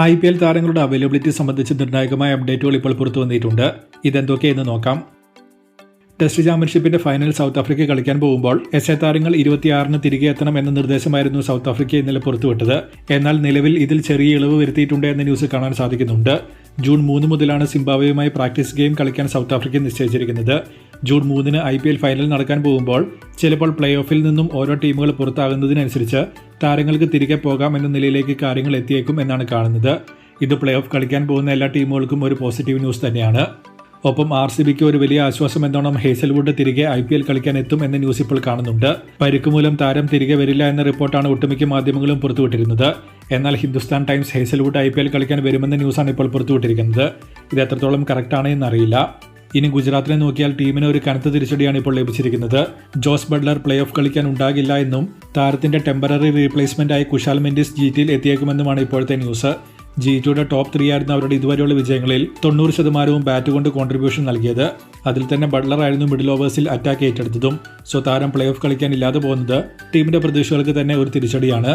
I P L താരങ്ങളുടെ availability സംബന്ധിച്ച് നിർണായകമായ അപ്ഡേറ്റുകൾ ഇപ്പോൾ പുറത്തു വന്നിട്ടുണ്ട്. ഇതെന്തൊക്കെയെന്ന് നോക്കാം. ടെസ്റ്റ് ചാമ്പ്യൻഷിപ്പിന്റെ ഫൈനൽ സൗത്ത് ആഫ്രിക്ക കളിക്കാൻ പോകുമ്പോൾ എസ് എ താരങ്ങൾ ഇരുപത്തിയാറിന് തിരികെ എത്തണം എന്ന നിർദ്ദേശമായിരുന്നു സൗത്ത് ആഫ്രിക്ക ഇന്നലെ പുറത്തുവിട്ടത്. എന്നാൽ നിലവിൽ ഇതിൽ ചെറിയ ഇളവ് വരുത്തിയിട്ടുണ്ട് എന്ന ന്യൂസ് കാണാൻ സാധിക്കുന്നുണ്ട്. ജൂൺ മൂന്ന് മുതലാണ് സിംബാബ്വേയുമായി പ്രാക്ടീസ് ഗെയിം കളിക്കാൻ സൗത്ത് ആഫ്രിക്ക നിശ്ചയിച്ചിരിക്കുന്നത്. ജൂൺ മൂന്നിന് ഐ പി എൽ ഫൈനൽ നടക്കാൻ പോകുമ്പോൾ ചിലപ്പോൾ പ്ലേ ഓഫിൽ നിന്നും ഓരോ ടീമുകൾ പുറത്താകുന്നതിനനുസരിച്ച് താരങ്ങൾക്ക് തിരികെ പോകാം എന്ന നിലയിലേക്ക് കാര്യങ്ങൾ എത്തിയേക്കും എന്നാണ് കാണുന്നത്. ഇത് പ്ലേ ഓഫ് കളിക്കാൻ പോകുന്ന എല്ലാ ടീമുകൾക്കും ഒരു പോസിറ്റീവ് ന്യൂസ് തന്നെയാണ്. ഒപ്പം ആർ സി ബിക്ക് ഒരു വലിയ ആശ്വാസം എന്നോണം ഹേസൽവുഡ് തിരികെ ഐ പി എൽ കളിക്കാൻ എത്തും എന്ന ന്യൂസ് ഇപ്പോൾ കാണുന്നുണ്ട്. പരിക്ക് മൂലം താരം തിരികെ വരില്ല എന്ന റിപ്പോർട്ടാണ് ഒട്ടുമിക്ക മാധ്യമങ്ങളും പുറത്തുവിട്ടിരുന്നത്. എന്നാൽ Hindustan Times Hazlewood I P L കളിക്കാൻ വരുമെന്ന ന്യൂസാണ് ഇപ്പോൾ പുറത്തുവിട്ടിരിക്കുന്നത്. ഇത് എത്രത്തോളം കറക്റ്റാണ് എന്നറിയില്ല. ഇനി ഗുജറാത്തിനെ നോക്കിയാൽ ടീമിന് ഒരു കനത്ത തിരിച്ചടിയാണ് ഇപ്പോൾ ലഭിച്ചിരിക്കുന്നത്. ജോസ് ബഡ്ലർ പ്ലേ ഓഫ് കളിക്കാൻ ഉണ്ടാകില്ല എന്നും താരത്തിന്റെ ടെമ്പററി റീപ്ലേസ്മെന്റ് ആയി കുശാൽ മെൻഡിസ് ജി ടിയിൽ എത്തിയേക്കുമെന്നുമാണ് ഇപ്പോഴത്തെ ന്യൂസ് ജി ടിയുടെ ടോപ്പ് ത്രീ ആയിരുന്ന അവരുടെ ഇതുവരെയുള്ള വിജയങ്ങളിൽ തൊണ്ണൂറ് ശതമാനവും ബാറ്റ് കൊണ്ട് കോൺട്രിബ്യൂഷൻ നൽകിയത്. അതിൽ തന്നെ ബട്ട്ലർ ആയിരുന്നു മിഡിൽ ഓവേഴ്സിൽ അറ്റാക്ക് ഏറ്റെടുത്തതും. സോ താരം പ്ലേ ഓഫ് കളിക്കാൻ ഇല്ലാതെ പോകുന്നത് ടീമിന്റെ പ്രതീക്ഷകൾക്ക് തന്നെ ഒരു തിരിച്ചടിയാണ്.